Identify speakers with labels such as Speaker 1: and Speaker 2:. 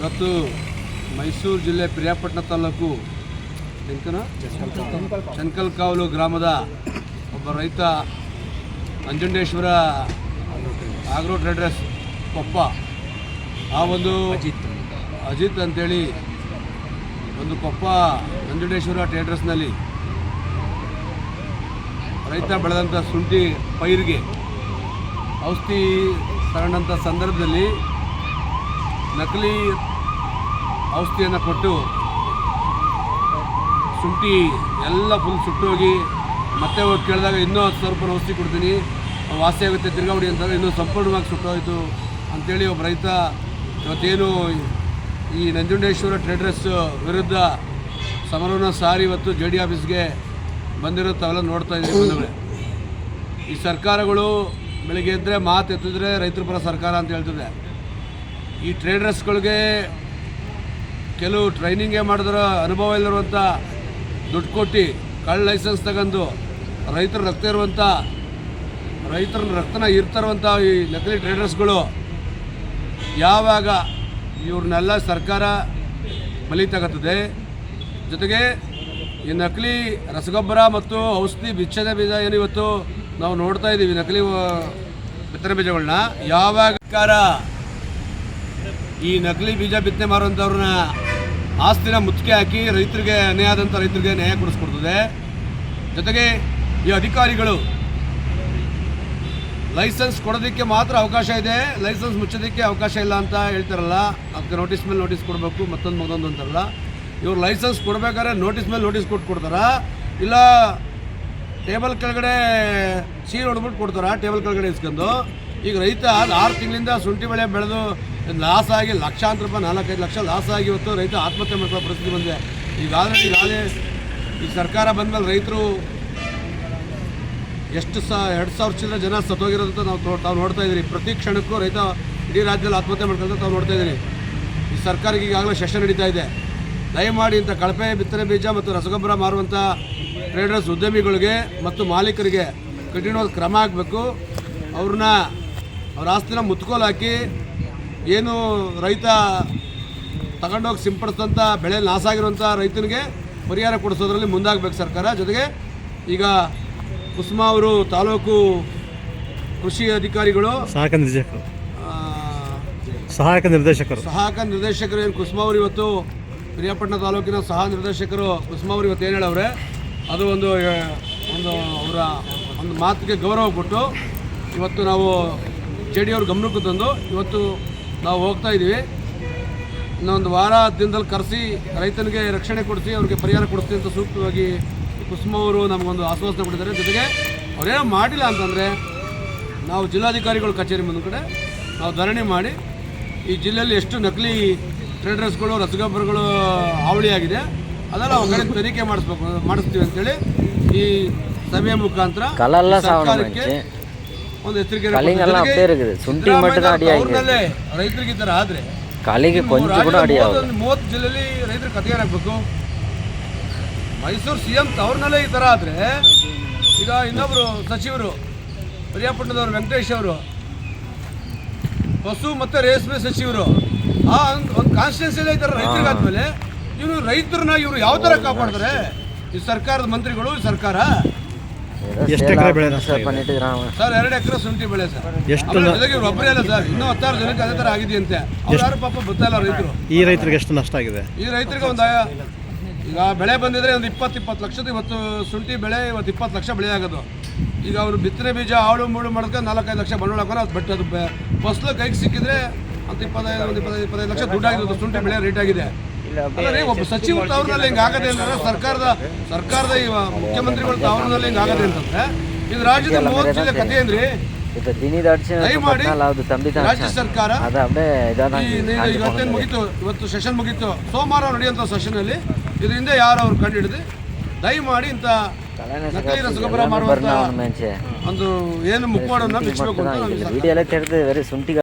Speaker 1: ಇವತ್ತು ಮೈಸೂರು ಜಿಲ್ಲೆ ಪ್ರಿಯಾಪಟ್ಟಣ ತಾಲೂಕು ಎಂಕನ ಗ್ರಾಮದ ಒಬ್ಬ ರೈತ ಅಂಜುಂಡೇಶ್ವರ ಆಗ್ರೋ ಟ್ರೇಡರ್ಸ್ ಕೊಪ್ಪ ಆ ಒಂದು ಅಜಿತ್ ಅಜಿತ್ ಅಂತೇಳಿ ಒಂದು ಕೊಪ್ಪ ನಂಜುಂಡೇಶ್ವರ ಟ್ರೇಡರ್ಸ್ನಲ್ಲಿ ರೈತ ಬೆಳೆದಂಥ ಶುಂಠಿ ಪೈರಿಗೆ ಔಷಧಿ ತಗೊಂಡಂಥ ಸಂದರ್ಭದಲ್ಲಿ ನಕಲಿ ಔಷಧಿಯನ್ನು ಕೊಟ್ಟು ಶುಂಠಿ ಎಲ್ಲ ಫುಲ್ ಸುಟ್ಟೋಗಿ ಮತ್ತೆ ಹೋಗಿ ಕೇಳಿದಾಗ ಇನ್ನೂ ಹತ್ತು ಸಾವಿರ ರೂಪಾಯಿ ಔಷಧಿ ಕೊಡ್ತೀನಿ. ವಾಸಿ ಆಗುತ್ತೆ ತಿರ್ಗಾವಡಿ ಅಂತಂದ್ರೆ ಇನ್ನೂ ಸಂಪೂರ್ಣವಾಗಿ ಸುಟ್ಟೋಯಿತು ಅಂಥೇಳಿ ಒಬ್ಬ ರೈತ ಇವತ್ತೇನು ಈ ನಂಜುಂಡೇಶ್ವರ ಟ್ರೇಡರ್ಸ್ ವಿರುದ್ಧ ಸಮರವನ್ನು ಸಾರಿ ಇವತ್ತು ಜೆ ಡಿ ಆಫೀಸ್ಗೆ ಬಂದಿರೋ ತಾವೆಲ್ಲ ನೋಡ್ತಾ ಇದ್ದೀವಿ ಈ ಸರ್ಕಾರಗಳು ಬೆಳಗ್ಗೆ ಎದ್ದರೆ ಮಾತು ಎತ್ತಿದ್ರೆ ರೈತರ ಪರ ಸರ್ಕಾರ ಅಂತ ಹೇಳ್ತದೆ. ಈ ಟ್ರೇಡರ್ಸ್ಗಳಿಗೆ ಕೆಲವು ಟ್ರೈನಿಂಗೇ ಮಾಡಿದ್ರೆ ಅನುಭವ ಇಲ್ಲಿರುವಂಥ ದುಡ್ಡು ಕೊಟ್ಟು ಕಳ್ಳ ಲೈಸೆನ್ಸ್ ತಗೊಂಡು ರೈತರ ರಕ್ತ ಇರುವಂಥ ರೈತರ ರಕ್ತನ ಇರ್ತಾರಂಥ ಈ ನಕಲಿ ಟ್ರೇಡರ್ಸ್ಗಳು ಯಾವಾಗ ಇವ್ರನ್ನೆಲ್ಲ ಸರ್ಕಾರ ಬಲಿ ತಗತ್ತದೆ ಜೊತೆಗೆ ಈ ನಕಲಿ ರಸಗೊಬ್ಬರ ಮತ್ತು ಔಷಧಿ ಬಿಚ್ಚದ ಬೀಜ ಏನು ಇವತ್ತು ನಾವು ನೋಡ್ತಾ ಇದ್ದೀವಿ, ನಕಲಿ ಬಿತ್ತನೆ ಬೀಜಗಳನ್ನ ಯಾವಾಗ ಈ ನಕಲಿ ಬೀಜ ಬಿತ್ತನೆ ಮಾರುವಂಥವ್ರನ್ನ ಆಸ್ತಿನ ಮುತ್ತಿಗೆ ಹಾಕಿ ರೈತರಿಗೆ ಅನ್ಯಾಯ ಆದಂಥ ರೈತರಿಗೆ ನ್ಯಾಯ ಕೊಡಿಸ್ಕೊಡ್ತದೆ. ಜೊತೆಗೆ ಈ ಅಧಿಕಾರಿಗಳು ಲೈಸೆನ್ಸ್ ಕೊಡೋದಕ್ಕೆ ಮಾತ್ರ ಅವಕಾಶ ಇದೆ. ಲೈಸೆನ್ಸ್ ಮುಚ್ಚೋದಕ್ಕೆ ಅವಕಾಶ ಇಲ್ಲ ಅಂತ ಹೇಳ್ತಾರಲ್ಲ, ಅದಕ್ಕೆ ನೋಟಿಸ್ ಮೇಲೆ ನೋಟಿಸ್ ಕೊಡಬೇಕು, ಮತ್ತೊಂದು ಮಗೊಂದು ಅಂತಾರಲ್ಲ. ಇವ್ರು ಲೈಸೆನ್ಸ್ ಕೊಡಬೇಕಾದ್ರೆ ನೋಟಿಸ್ ಮೇಲೆ ನೋಟಿಸ್ ಕೊಟ್ಟು ಕೊಡ್ತಾರ. ಇಲ್ಲ ಟೇಬಲ್ ಕೆಳಗಡೆ ಸೀರೆ ಹೊಡ್ಬಿಟ್ಟು ಕೊಡ್ತಾರ, ಟೇಬಲ್ ಕೆಳಗಡೆ ಇಸ್ಕೊಂಡು. ಈಗ ರೈತ ಆರು ತಿಂಗಳಿಂದ ಶುಂಠಿ ಬೆಳೆ ಬೆಳೆದು ಲಾಸ್ ಆಗಿ ಲಕ್ಷಾಂತರ ರೂಪಾಯಿ ನಾಲ್ಕೈದು ಲಕ್ಷ ಲಾಸ್ ಆಗಿ ಇವತ್ತು ರೈತ ಆತ್ಮಹತ್ಯೆ ಮಾಡ್ಕೊಳ್ಳೋ ಪರಿಸ್ಥಿತಿ ಬಂದಿದೆ. ಈಗಾಗಲೇ ಈಗಾಗಲೇ ಈ ಸರ್ಕಾರ ಬಂದಮೇಲೆ ರೈತರು ಎಷ್ಟು ಸಾ ಎರಡು ಸಾವಿರ ಚಿಲ್ಲರೆ ಜನ ಸತ್ತೋಗಿರೋದಂತ ನಾವು ತಾವು ನೋಡ್ತಾ ಇದ್ದೀರಿ. ಪ್ರತಿ ಕ್ಷಣಕ್ಕೂ ರೈತ ಇಡೀ ರಾಜ್ಯದಲ್ಲಿ ಆತ್ಮಹತ್ಯೆ ಮಾಡ್ಕೊಂತ ತಾವು ನೋಡ್ತಾ ಇದ್ದೀನಿ ಈ ಸರ್ಕಾರಕ್ಕೆ ಈಗಾಗಲೇ ಸೆಷನ್ ನಡೀತಾ ಇದೆ. ದಯಮಾಡಿ ಇಂಥ ಕಳಪೆ ಬಿತ್ತನೆ ಬೀಜ ಮತ್ತು ರಸಗೊಬ್ಬರ ಮಾರುವಂಥ ಟ್ರೇಡರ್ಸ್ ಉದ್ಯಮಿಗಳಿಗೆ ಮತ್ತು ಮಾಲೀಕರಿಗೆ ಕಠಿಣವಾದ ಕ್ರಮ ಆಗಬೇಕು ಅವ್ರನ್ನ, ಅವ್ರ ಆಸ್ತಿನ ಮುತ್ಕೋಲು ಹಾಕಿ ಏನು ರೈತ ತಗೊಂಡೋಗಿ ಸಿಂಪಡಿಸಿದಂಥ ಬೆಳೆ ಲಾಸ್ ಆಗಿರುವಂಥ ರೈತನಿಗೆ ಪರಿಹಾರ ಕೊಡಿಸೋದ್ರಲ್ಲಿ ಮುಂದಾಗಬೇಕು ಸರ್ಕಾರ. ಜೊತೆಗೆ ಈಗ ಕುಸುಮಾ ಅವರು ತಾಲೂಕು ಕೃಷಿ ಅಧಿಕಾರಿಗಳು
Speaker 2: ಸಹಾಯಕ ನಿರ್ದೇಶಕರು. ಸಹಾಯಕ ನಿರ್ದೇಶಕರು.
Speaker 1: ಸಹಾಯಕ ನಿರ್ದೇಶಕರು ಏನು ಕುಸುಮಾ ಅವರು ಇವತ್ತು ಪಿರಿಯಾಪಟ್ಟಣ ತಾಲೂಕಿನ ಸಹ ನಿರ್ದೇಶಕರು ಕುಸುಮಾ ಅವರು ಇವತ್ತು ಏನು ಹೇಳವ್ರೆ? ಅದು ಒಂದು ಒಂದು ಅವರ ಒಂದು ಮಾತಿಗೆ ಗೌರವ ಕೊಟ್ಟು ಇವತ್ತು ನಾವು ಜೆ ಡಿ ಅವ್ರ ಗಮನಕ್ಕೆ ತಂದು ಇವತ್ತು ನಾವು ಹೋಗ್ತಾ ಇದ್ದೀವಿ ಇನ್ನೊಂದು ವಾರ ದಿನದಲ್ಲಿ ಕರೆಸಿ ರೈತನಿಗೆ ರಕ್ಷಣೆ ಕೊಡಿಸಿ ಅವ್ರಿಗೆ ಪರಿಹಾರ ಕೊಡಿಸ್ತೀವಿ ಅಂತ ಸೂಕ್ತವಾಗಿ ಕುಸುಮ ಅವರು ನಮಗೊಂದು ಆಶ್ವಾಸನೆ ಕೊಟ್ಟಿದ್ದಾರೆ ಜೊತೆಗೆ ಅವರೇನೋ ಮಾಡಿಲ್ಲ ಅಂತಂದರೆ ನಾವು ಜಿಲ್ಲಾಧಿಕಾರಿಗಳ ಕಚೇರಿ ಮುಂದೆ ಕಡೆ ನಾವು ಧರಣಿ ಮಾಡಿ ಈ ಜಿಲ್ಲೆಯಲ್ಲಿ ಎಷ್ಟು ನಕಲಿ ಟ್ರೇಡರ್ಸ್ಗಳು ರಸಗೊಬ್ಬರಗಳು ಹಾವಳಿಯಾಗಿದೆ ಅದೆಲ್ಲ ನಾವು ಕಡೆ ತನಿಖೆ ಮಾಡಿಸ್ಬೇಕು ಮಾಡಿಸ್ತೀವಿ ಅಂತೇಳಿ ಈ ಸಭೆಯ ಮುಖಾಂತರ ಸರ್ಕಾರಕ್ಕೆ. ಒಂದು ಎಚ್ಚರಿಕೆ
Speaker 3: கலைங்கெல்லாம்
Speaker 1: ಜೊತೆಗೆ
Speaker 3: அப்படியே இருக்குது. சுண்டி மட்டும் தான் அடி ஆகிருக்கு.
Speaker 1: ಅವ್ರನ್ನಲ್ಲೇ ರೈತರಿಗೆ ಈ ಥರ ಆದರೆ
Speaker 3: ಕಾಲಿಗೆ ಕೊಂಚ ಕೂಡ ಅಡಿ ಆಗೋದು
Speaker 1: ಮೂವತ್ತು ಜಿಲ್ಲೆಯಲ್ಲಿ ರೈತರ ಕಥೆ ಏನಾಗಬೇಕು ಮೈಸೂರು ಸಿ ಎಂ ಅವ್ರನ್ನಲ್ಲೇ ಈ ಥರ ಆದರೆ ಈಗ ಇನ್ನೊಬ್ಬರು ಸಚಿವರು ಪ್ರಿಯಾಪಟ್ಟಣದವರು ವೆಂಕಟೇಶ್ ಅವರು ಪಶು ಮತ್ತು ರೇಷ್ಮೆ ಸಚಿವರು ಆ ಒಂದು ಕಾನ್ಸ್ಟಿಟ್ಯೂನ್ಸಿಲೇ ಈ ಥರ ರೈತರಿಗೆ ಆದ್ಮೇಲೆ ಇವರು ರೈತರನ್ನ ಇವರು ಯಾವ ಥರ ಕಾಪಾಡ್ತಾರೆ ಈ ಸರ್ಕಾರದ ಮಂತ್ರಿಗಳು ಈ ಸರ್ಕಾರ
Speaker 2: ಎಷ್ಟು ಎಕರೆ ಬೆಳೆ ಸ್ವಲ್ಪ
Speaker 3: ಸರ್
Speaker 1: ಎರಡು ಎಕರೆ ಶುಂಠಿ ಬೆಳೆ ಸರ್.
Speaker 2: ಎಷ್ಟು
Speaker 1: ಜೊತೆಗೆ ಒಬ್ಬರೇ ಅಲ್ಲ ಸರ್. ಇನ್ನೂ ಹತ್ತಾರು ಜನಕ್ಕೆ ಅದೇ ಥರ ಆಗಿದೆಯಂತೆ. ಅವ್ರು ಯಾರು ಪಾಪ ಗೊತ್ತಲ್ಲ ರೈತರು.
Speaker 2: ಈ ರೈತರಿಗೆ ಎಷ್ಟು ನಷ್ಟ ಆಗಿದೆ?
Speaker 1: ಈ ರೈತರಿಗೆ ಒಂದು ಈಗ ಬೆಳೆ ಬಂದಿದ್ರೆ ಒಂದು ಇಪ್ಪತ್ತು ಇಪ್ಪತ್ತು ಲಕ್ಷದ ಇವತ್ತು ಶುಂಠಿ ಬೆಳೆ ಇವತ್ತು ಇಪ್ಪತ್ತು ಲಕ್ಷ ಬೆಳೆ ಆಗೋದು. ಈಗ ಅವರು ಬಿತ್ತನೆ ಬೀಜ ಆಳು ಮೂಳು ಮಾಡ್ಕೊಂಡು ನಾಲ್ಕೈದು ಲಕ್ಷ ಬಂಡವಾಳ ಹಾಕೋಣ ಅದು ಬಟ್ ಅದು ಕೈಗೆ ಸಿಕ್ಕಿದ್ರೆ ಅಂತ ಇಪ್ಪತ್ತೈದು ಒಂದು ಇಪ್ಪತ್ತೈದು ಇಪ್ಪತ್ತೈದು ಲಕ್ಷ ದುಡ್ಡಾಗಿರೋದು ಶುಂಠಿ ಬೆಳೆ ರೇಟ್ ಆಗಿದೆ. ಸಚಿವ ಸಚಿವರು ತಾವರದಲ್ಲಿ ಹಿಂಗಾಗದೆ ಅಂದ್ರೆ ಸರ್ಕಾರದ ಸರ್ಕಾರದ ಮುಖ್ಯಮಂತ್ರಿಗಳ ಮುಖ್ಯಮಂತ್ರಿಗಳು ಹಿಂಗ ಆಗದೆ ಅಂತಂದ್ರೆ ಇದು ರಾಜ್ಯದ ಮೂವತ್ತು ಜಿಲ್ಲೆ ಕಥೆ ಏನ್ರಿ ರಾಜ್ಯ ಸರ್ಕಾರ ಇವತ್ತೇನು ಮುಗಿತು ಇವತ್ತು ಸೆಷನ್ ಮುಗೀತು ಸೋಮವಾರ ನಡೆಯುವಂತ ಸೆಷನ್ ಅಲ್ಲಿ ಇದರಿಂದ ಯಾರು ಅವ್ರು ಕಂಡು ಹಿಡಿದು ದಯಮಾಡಿ ಇಂತ ನಕಲಿ ರಸಗೊಬ್ಬರ
Speaker 3: ಮಾಡುವಂತ
Speaker 1: ಒಂದು ಏನು ಮುಖವಾಡನ್ನು ಬಿಚ್ಚಬೇಕು ಅಂತ